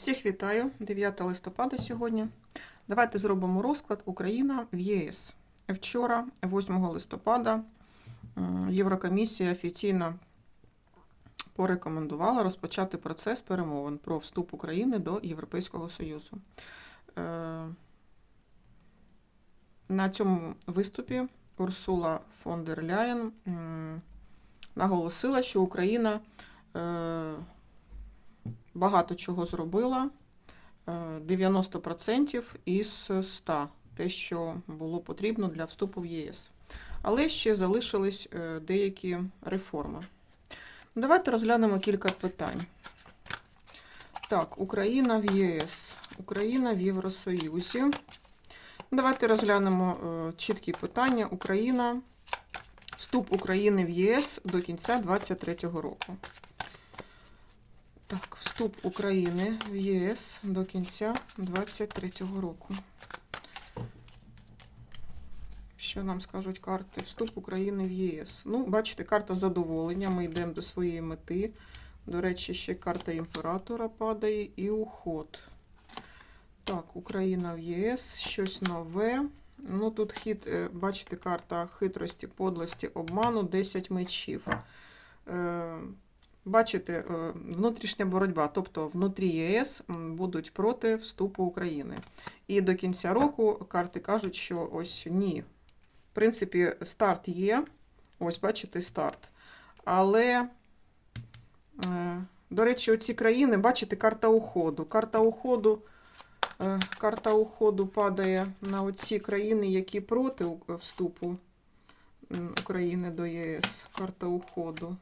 Всіх вітаю, 9 листопада сьогодні. Давайте зробимо розклад Україна в ЄС. Вчора, 8 листопада, Єврокомісія офіційно порекомендувала розпочати процес перемовин про вступ України до Європейського Союзу. Е, На цьому виступі Урсула фон дер Ляєн наголосила, що Україна е, багато чого зробила. е, 90% із 100 те, що було потрібно для вступу в ЄС. Але ще залишились е, деякі реформи. Давайте розглянемо кілька питань. Так, Україна в ЄС, Україна в Євросоюзі. Давайте розглянемо е, чіткі питання. Україна, вступ України в ЄС до кінця 2023 року. Так, вступ України в ЄС до кінця 2023 року. Що нам скажуть карти? Вступ України в ЄС. Ну, бачите, карта задоволення. Ми йдемо до своєї мети. До речі, ще карта імператора падає і уход. Так, Україна в ЄС, щось нове. Ну, тут хід, е, бачите, карта хитрості, подлості, обману, 10 мечів. Бачите, внутрішня боротьба, тобто внутрі ЄС будуть проти вступу України. І до кінця року карти кажуть, що ось ні. В принципі, старт є. Ось, бачите, старт. Але, е, до речі, оці країни, бачите, карта уходу. Карта уходу, е, карта уходу падає на оці країни, які проти вступу України до ЄС. Карта уходу.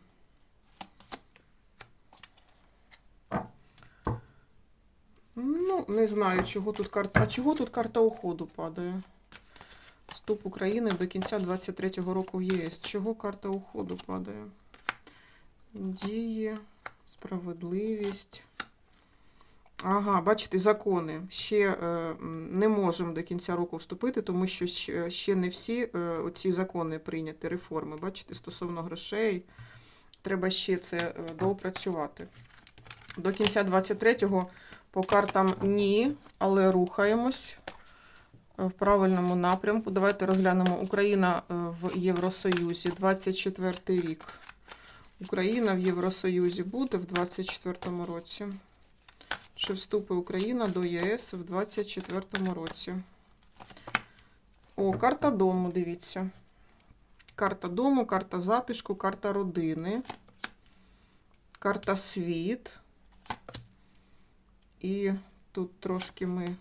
Ну, не знаю, чого тут карта. А чого тут карта уходу падає? Вступ України до кінця 23-го року в ЄС. Чого карта уходу падає? Дії, справедливість. Ага, бачите, закони. Ще е, не можемо до кінця року вступити, тому що ще, не всі е, оці закони прийняті, реформи. Бачите, стосовно грошей. Треба ще це е, доопрацювати. До кінця 23-го по картам ні, але рухаємось е, в правильному напрямку. Давайте розглянемо Україна е, в Євросоюзі 24 рік. Україна в Євросоюзі буде в 24 році. Чи вступить Україна до ЄС в 24 році? О, карта дому, дивіться. Карта дому, карта затишку, карта родини, карта світ. І тут трошки ми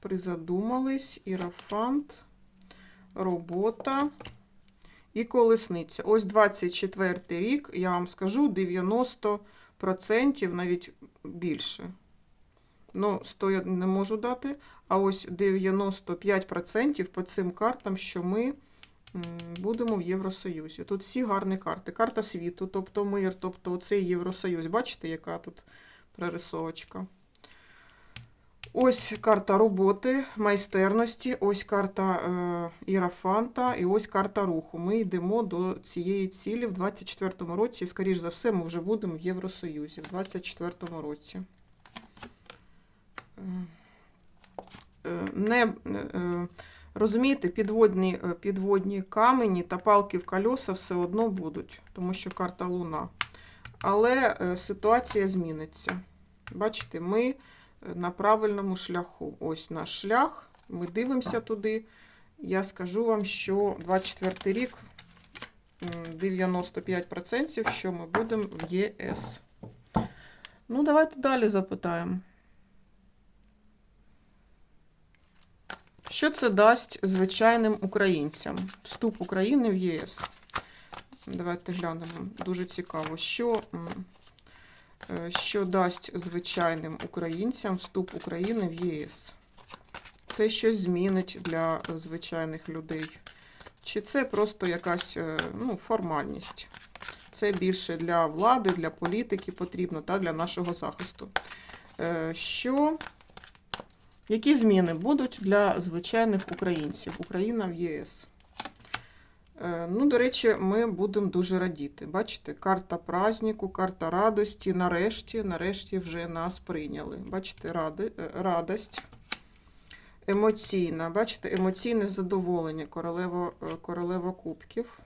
призадумались. Ірафант, робота і колесниця. Ось 24 рік, я вам скажу, 90%, навіть більше. Ну, 100 я не можу дати, а ось 95% по цим картам, що ми будемо в Євросоюзі. Тут всі гарні карти. Карта світу, тобто мир, тобто оцей Євросоюз. Бачите, яка тут прорисовочка? Ось карта роботи, майстерності, ось карта е, Ірафанта і ось карта руху. Ми йдемо до цієї цілі в 24-му році. Скоріш за все, ми вже будемо в Євросоюзі в 24-му році. Е, е, Не, розумієте, підводні, підводні камені та палки в кольоса все одно будуть, тому що карта Луна. Але ситуація зміниться. Бачите, ми на правильному шляху. Ось наш шлях. Ми дивимося туди. Я скажу вам, що 24 рік 95%, що ми будемо в ЄС. Ну, давайте далі запитаємо. Що це дасть звичайним українцям? Вступ України в ЄС. Давайте глянемо. Дуже цікаво, що. Е, що дасть звичайним українцям вступ України в ЄС. Це щось змінить для звичайних людей. Чи це просто якась е, ну, формальність? Це більше для влади, для політики потрібно та для нашого захисту. Е, Що, які зміни будуть для звичайних українців? Україна в ЄС. Е, Ну, до речі, ми будемо дуже радіти. Бачите, карта празднику, карта радості. Нарешті, нарешті вже нас прийняли. Бачите, ради, е, радость. Емоційна, бачите, емоційне задоволення, королева, е, королева кубків.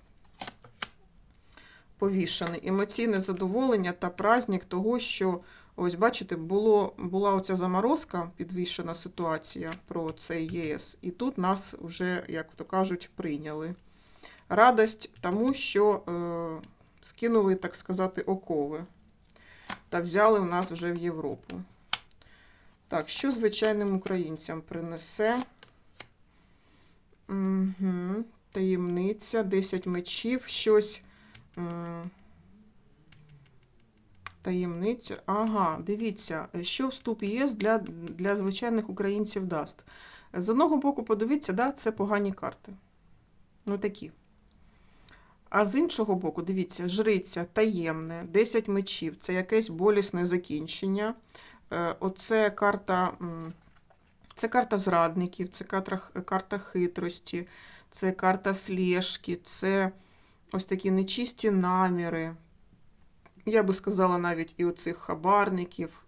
Повішений. Емоційне задоволення та праздник того, що, ось бачите, було, була оця заморозка, підвішена ситуація про цей ЄС, і тут нас вже, як то кажуть, прийняли. Радость тому, що е, скинули, так сказати, окови та взяли в нас вже в Європу. Так, що звичайним українцям принесе? Угу. Таємниця, 10 мечів, щось. Таємниця. Ага, дивіться, що вступ ЄС для, для звичайних українців дасть. З одного боку, подивіться, да, це погані карти. Ну такі. А з іншого боку, дивіться, жриця таємне, 10 мечів, це якесь болісне закінчення. Е, Оце карта, це карта зрадників, це карта, карта хитрості, це карта слежки, це ось такі нечисті наміри. Я би сказала навіть і оцих хабарників.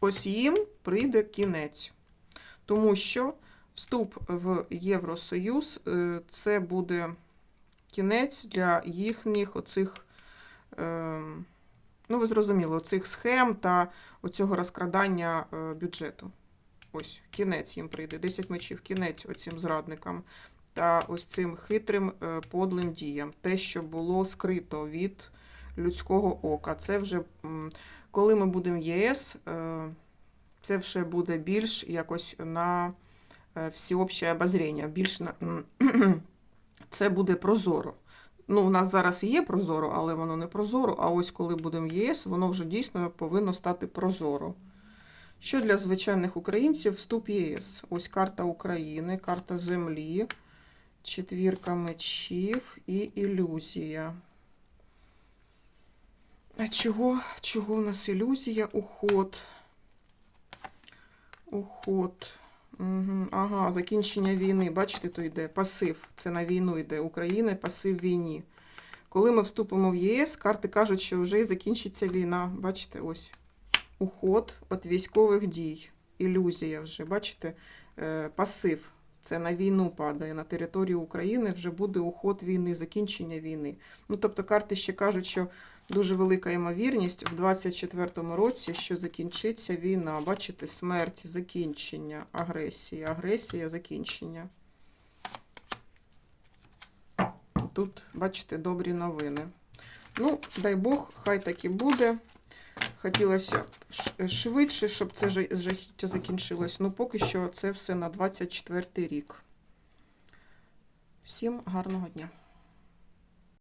Ось їм прийде кінець. Тому що вступ в Євросоюз е, це буде кінець для їхніх оцих, е, ну ви зрозуміли, оцих схем та оцього розкрадання е, бюджету. Ось кінець їм прийде. 10 мечів, кінець оцим зрадникам та ось цим хитрим подлим діям. Те, що було скрито від людського ока. Це вже коли ми будемо в ЄС, це вже буде більш якось на всеобще обозріння, більш це буде прозоро. Ну, у нас зараз є прозоро, але воно не прозоро. А ось коли будемо в ЄС, воно вже дійсно повинно стати прозоро. Що для звичайних українців вступ ЄС? Ось карта України, карта землі, четвірка мечів і ілюзія. А чого? Чого в нас ілюзія? Уход. Уход. Ага, закінчення війни. Бачите, то йде пасив. Це на війну йде. Україна, пасив війні. Коли ми вступимо в ЄС, карти кажуть, що вже закінчиться війна. Бачите, ось. Уход від військових дій. Ілюзія вже. Бачите, е, пасив. Це на війну падає. На територію України вже буде уход війни, закінчення війни. Ну, тобто карти ще кажуть, що дуже велика ймовірність в 24-му році, що закінчиться війна. Бачите, смерть, закінчення, агресія, агресія, закінчення. Тут, бачите, добрі новини. Ну, дай Бог, хай так і буде. Хотілося швидше, щоб це жахіття закінчилось. Ну, поки що це все на 24 рік. Всім гарного дня.